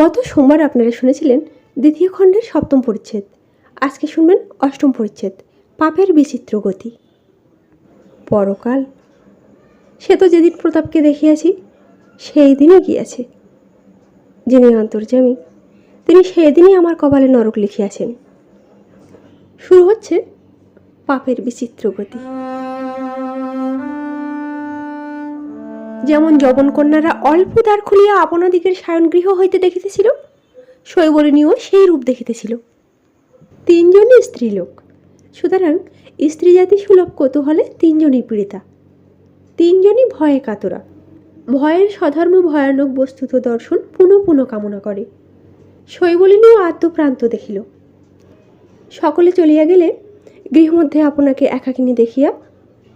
গত সোমবার আপনারা শুনেছিলেন দ্বিতীয় খণ্ডের সপ্তম পরিচ্ছেদ। আজকে শুনবেন অষ্টম পরিচ্ছেদ, পাপের বিচিত্র গতি। পরকাল। সে তো যেদিন প্রতাপকে দেখিয়াছি সেই দিনই গিয়াছে। যিনি অন্তর্যামী, তিনি সেই দিনই আমার কপালে নরক লিখিয়াছেন। শুরু হচ্ছে পাপের বিচিত্র গতি। যেমন যবন কন্যারা অল্প দ্বার খুলিয়া আপনাদিগের সায়নগৃহ হইতে দেখিতেছিল শৈবরিণীও সেই রূপ দেখিতেছিল। তিনজনই স্ত্রীলোক। সুতরাং স্ত্রী জাতি সুলভ কৌতূহলে তিনজনই পীড়িতা। তিনজনই ভয়ে কাতরা। ভয়ের সধর্ম ভয়ানক বস্তুত দর্শন পুনঃ পুনঃ কামনা করে। শৈবলিনীও আত্মপ্রান্ত দেখিল। সকলে চলিয়া গেলে গৃহমধ্যে আপনাকে একাকিনী দেখিয়া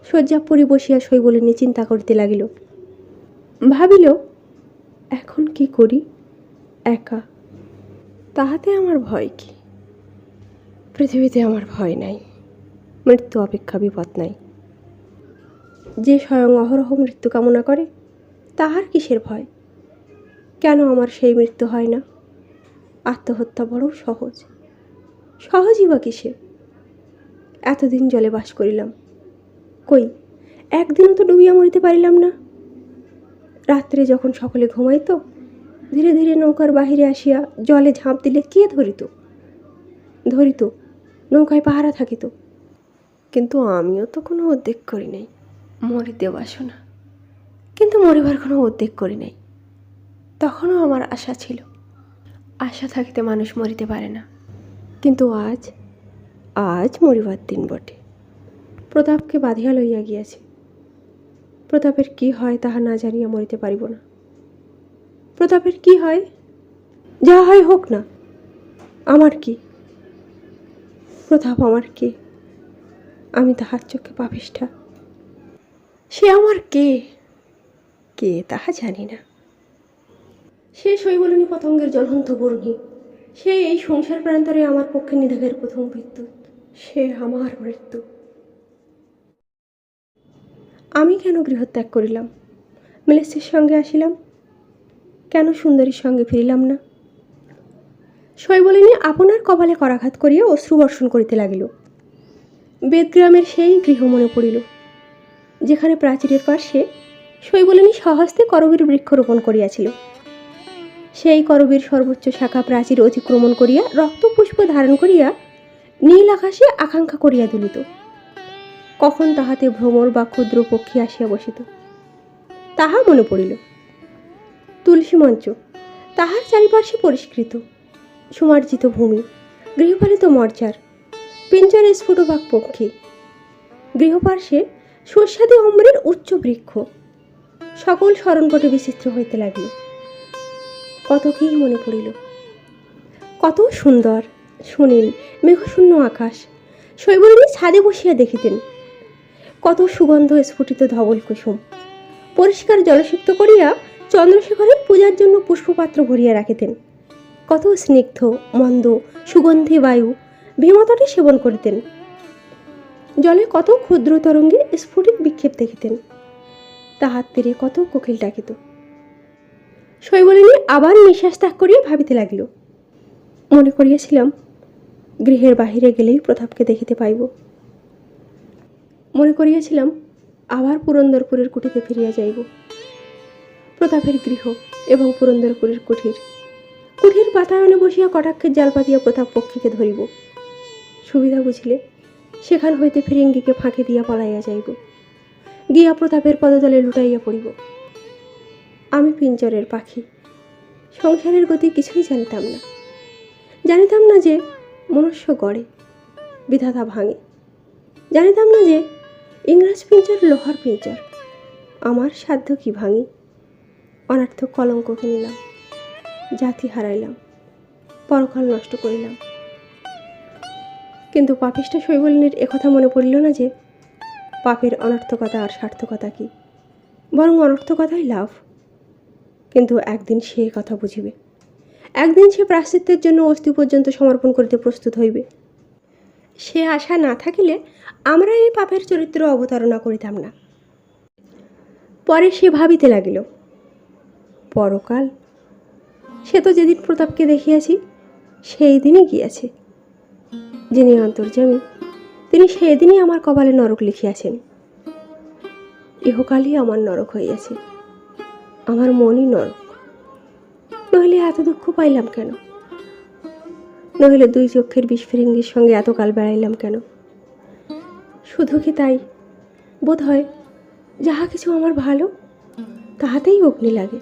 শয্যাপুরি বসিয়া শৈবলিনী চিন্তা করিতে লাগিল। ভাবিল এখন কি করি? একা। তাহাতে আমার ভয় কি? পৃথিবীতে আমার ভয় নাই। মৃত্যু অপেক্ষা বিপদ নাই। যে স্বয়ং অহরহ মৃত্যু কামনা করে, তাহার কিসের ভয়? কেন আমার সেই মৃত্যু হয় না? আত্মহত্যা বড় সহজ। সহজই বা কিসে এতদিন জলে বাস করিলাম। কই, একদিনও তো ডুবিয়া মরিতে পারিলাম না। রাত্রে যখন সকলে ঘুমাইত, ধীরে ধীরে নৌকার বাহিরে আসিয়া জলে ঝাঁপ দিলে কে ধরিত? ধরিত, নৌকায় পাহারা থাকিত। কিন্তু আমিও তো কোনো উদ্বেগ করি নাই। মরিতে বাসনা কিন্তু মরিবার কোনো উদ্বেগ করি নাই। তখনও আমার আশা ছিল, আশা থাকিতে মানুষ মরিতে পারে না। কিন্তু আজ আজ মরিবার দিন বটে। প্রতাপকে বাঁধিয়া লইয়া গিয়াছে। প্রতাপের কি হয় তাহা না জানিয়া মরিতে পারিব না। প্রতাপের কি হয়? যা হয় হোক না, আমার কি? প্রতাপ আমার কে? আমি তাহার চোখে পাপিষ্ঠা। সে আমার কে? কে তাহা জানি না। সে শৈবলিনী পতঙ্গের জ্বলন্ত বরুণী। সে এই সংসার প্রান্তরে আমার পক্ষে নিধাগের প্রথম বিদ্যুৎ। সে আমার মৃত্যু। আমি কেন গৃহত্যাগ করিলাম? মিলেসের সঙ্গে আসিলাম? কেন সুন্দরীর সঙ্গে ফিরিলাম না? শৈবলিনী আপনার কপালে করাঘাত করিয়া অশ্রু বর্ষণ করিতে লাগিল। বেদগ্রামের সেই গৃহ মনে পড়িল, যেখানে প্রাচীরের পাশে শৈবলিনী সহস্তে করবীর বৃক্ষরোপণ করিয়াছিল। সেই করবীর সর্বোচ্চ শাখা প্রাচীর অতিক্রমণ করিয়া রক্তপুষ্প ধারণ করিয়া নীল আকাশে আকাঙ্ক্ষা করিয়া তুলিত কখন তাহাতে ভ্রমর বা ক্ষুদ্র পক্ষী আসিয়া বসিত? তাহা মনে পড়িল। তুলসী মঞ্চ, তাহার চারিপার্শ্বে পরিষ্কৃত, সুমার্জিত ভূমি, গৃহপালিত মর্যার পিঞ্জরে স্ফুটবাক পক্ষী। গৃহপার্শ্বে সুস্বাদী অম্রের উচ্চ বৃক্ষ, সকল স্মরণপটে বিচিত্র হইতে লাগিল। কত কী মনে পড়িল। কত সুন্দর, সুনীল, মেঘশূন্য আকাশ শৈবলিনী ছাদে বসিয়া দেখিতেন। সুগন্ধ স্ফুটিত ধবল কুসুম। পরিষ্কার জলসিক্ত করিয়া চন্দ্রশেখরের পূজার জন্য পুষ্পপাত্র ভরিয়া রাখিতেন। কত স্নিগ্ধ, মন্দ, সুগন্ধি বায়ু ভীমতটে সেবন করিতেন। জলে কত ক্ষুদ্র তরঙ্গে স্ফুটিত বিক্ষেপ দেখিতেন। তাহার তীরে কত কোকিল ডাকিত। শৈবলিনী আবার নিঃশ্বাস ত্যাগ করিয়া ভাবিতে লাগিল। মনে করিয়াছিলাম, গৃহের বাহিরে গেলেই প্রতাপকে দেখিতে পাইব। মনে করিয়াছিলাম, আবার পুরন্দরপুরের কুটিতে ফিরিয়া যাইব। প্রতাপের গৃহ এবং পুরন্দরপুরের কুঠির। কুঠির বাতায়নে বসিয়া কটাক্ষের জাল পাতিয়া প্রতাপ পক্ষীকে ধরিব। সুবিধা বুঝিলে সেখান হইতে ফিরিঙ্গিকে ফাঁকি দিয়া পলাইয়া যাইব। গিয়া প্রতাপের পদতলে লুটাইয়া পড়িব। আমি পিঞ্জরের পাখি। সংসারের গতি কিছুই জানিতাম না। জানিতাম না যে মনুষ্য গড়ে, বিধাতা ভাঙে। জানিতাম না যে ইংরাজ পিঞ্চার লোহার পিঞ্চার আমার সাধ্য কি ভাঙি? অনার্থ কলঙ্ক কিনিলাম জাতি হারাইলাম, পরকাল নষ্ট করিলাম। কিন্তু পাপিষ্ঠা শৈবলিনীর একথা মনে পড়িল না যে, পাপের অনর্থকতা আর সার্থকতা কি? বরং অনর্থকতাই লাভ। কিন্তু একদিন সে কথা বুঝিবে। একদিন সে প্রাশ্চিত্যের জন্য অস্থি পর্যন্ত সমর্পণ করিতে প্রস্তুত হইবে। সে আশা না থাকিলে আমরা এই পাপের চরিত্র অবতারণা করিতাম না। পরে সে ভাবিতে লাগিল, পরকাল, সে তো যেদিন প্রতাপকে দেখিয়াছি সেই দিনই গিয়াছে। যিনি অন্তর্যামী, তিনি সেই দিনই আমার কপালে নরক লিখিয়াছেন। ইহকালই আমার নরক হইয়াছে, আমার মনই নরক। নইলে এত দুঃখ পাইলাম কেন? নইলে দুই চক্ষের বিস্ফিরিঙ্গির সঙ্গে এতকাল বেড়াইলাম কেন? শুধু কি তাই? বোধ হয় যাহা কিছু আমার ভালো, তাহাতেই অগ্নি লাগে।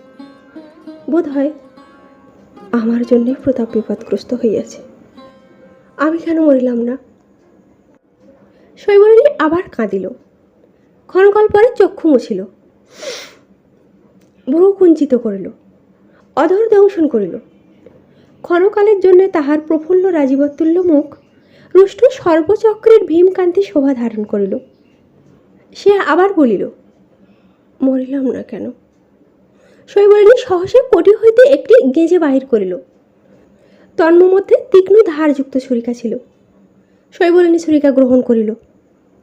বোধ হয় আমার জন্যে প্রতাপ বিপদগ্রস্ত হইয়াছে। আমি কেন মরিলাম না? শৈবরিনী আবার কাঁদিল। ক্ষণকাল পরে চক্ষু মুছিল। বুড়ো কুঞ্চিত করিল। অধর দংশন করিল। ক্ষণকালের জন্য তাহার প্রফুল্ল রাজীবতুল্য মুখ রুষ্ট সর্বচক্রের ভীমকান্তি শোভা ধারণ করিল। সে আবার বলিল, মরিলাম না কেন? শৈবরিণী সহসে কোটি হইতে একটি গেঁজে বাহির করিল। তন্মধ্যে তীক্ষ্ণ ধারযুক্ত ছুরিকা ছিল। শৈবরিণী ছুরিকা গ্রহণ করিল।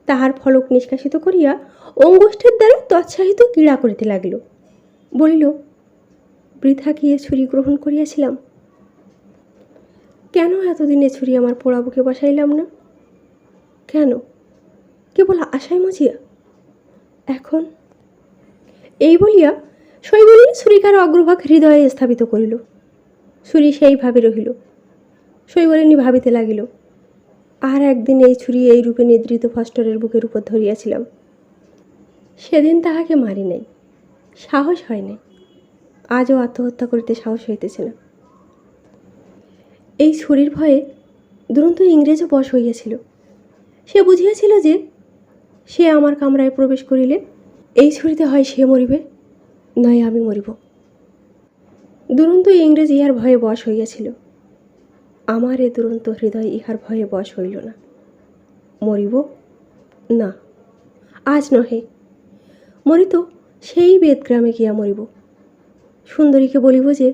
তাহার ফলক নিষ্কাশিত করিয়া অঙ্গুষ্ঠের দ্বারা তৎসাহিত ক্রীড়া করিতে লাগিল। বলিল, বৃথা গিয়ে ছুরি গ্রহণ করিয়াছিলাম? কেন এতদিনে ছুরি আমার পোড়া বুকে বসাইলাম না? কেন? কেবল আশায় মজিয়া? এখন? এই বলিয়া শৈবলিনী ছুরিকার অগ্রভাগ হৃদয়ে স্থাপিত করিল। ছুরি সেইভাবে রহিল। শৈবলিনী ভাবিতে লাগিল, আর একদিন এই ছুরি এই রূপে নিদ্রিত ফস্টরের বুকের উপর ধরিয়াছিলাম। সেদিন তাহাকে মারি নাই, সাহস হয় নাই। আজও আত্মহত্যা করিতে সাহস হইতেছে না। এই ছুরির ভয়ে দুরন্ত ইংরেজও বশ হইয়াছিল। সে বুঝিয়াছিল যে সে আমার কামরায় প্রবেশ করিলে এই ছুরিতে হয় সে মরিবে, নয় আমি মরিব। দুরন্ত ইংরেজ ইহার ভয়ে বশ হইয়াছিল। আমার এ দুরন্ত হৃদয় ইহার ভয়ে বশ হইল না। মরিব? না, আজ নহে। মরিত সেই বেদগ্রামে গিয়া মরিব। সুন্দরীকে বলিব যে,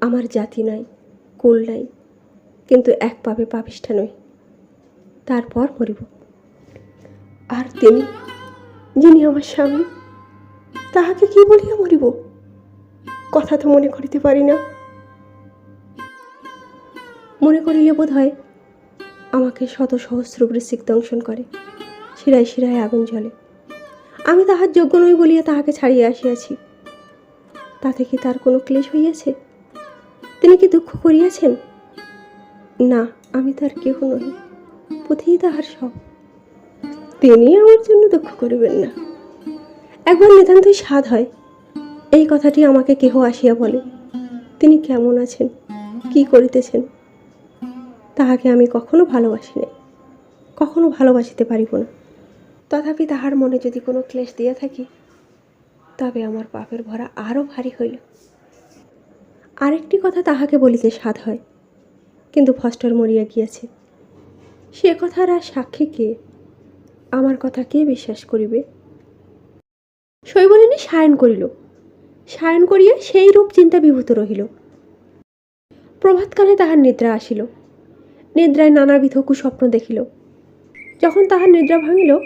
আমার জাতি নাই, কুল নাই কিন্তু এক পাবে পাপিষ্ঠা নই। তারপর মরিব। আর তিনি, যিনি আমার স্বামী, তাহাকে কি বলিয়া মরিব? কথা তো মনে করিতে পারি না। মনে করিলে বোধ হয় আমাকে শত সহস্র বৃশ্চিক দংশন করে, শিরায় শিরায় আগুন জ্বলে। আমি তাহার যোগ্য নই বলিয়া তাহাকে ছাড়িয়া আসিয়াছি। তাতে কি তার কোনো ক্লেশ হইয়াছে? তিনি কি দুঃখ করিয়াছেন? না, আমি তার কেহ নই, পুঁথিই তাহার সব। তিনি আমার জন্য দুঃখ করিবেন না। একবার নিতান্তই স্বাদ হয়, এই কথাটি আমাকে কেহ আসিয়া বলে, তিনি কেমন আছেন, কি করিতেছেন? তাহাকে আমি কখনো ভালোবাসি নাই কখনো ভালোবাসিতে পারিব না। তথাপি তাহার মনে যদি কোনো ক্লেশ দিয়া থাকি, তবে আমার পাপের ভরা আরও ভারী হইল। আরেকটি কথা তাহাকে বলিতে স্বাদ হয় কিন্তু ফস্টার মরিয়া গিয়াছে। সে কথার আর সাক্ষী কে? আমার কথা কে বিশ্বাস করিবে? শৈবলিনী সায়ন করিল। সায়ন করিয়া সেই রূপ চিন্তা বিভূত রহিল। প্রভাতকালে তাহার নিদ্রা আসিল। নিদ্রায় নানাবিধ কুস্বপ্ন দেখিল। যখন তাহার নিদ্রা ভাঙিল,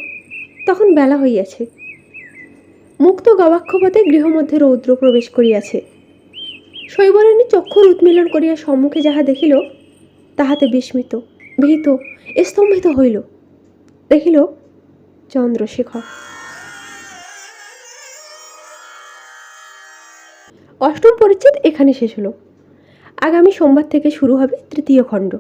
তখন বেলা হইয়াছে। মুক্ত গবাক্ষপথে গৃহমধ্যে রৌদ্র প্রবেশ করিয়াছে। শৈবরানী চক্ষুর উৎমিলন করিয়া সম্মুখে যাহা দেখিল তাহাতে বিস্মিত, ভীত, স্তম্ভিত হইল। দেখিল চন্দ্রশেখর। অষ্টম পরিচ্ছেদ এখানে শেষ হলো। আগামী সোমবার থেকে শুরু হবে তৃতীয় খণ্ড।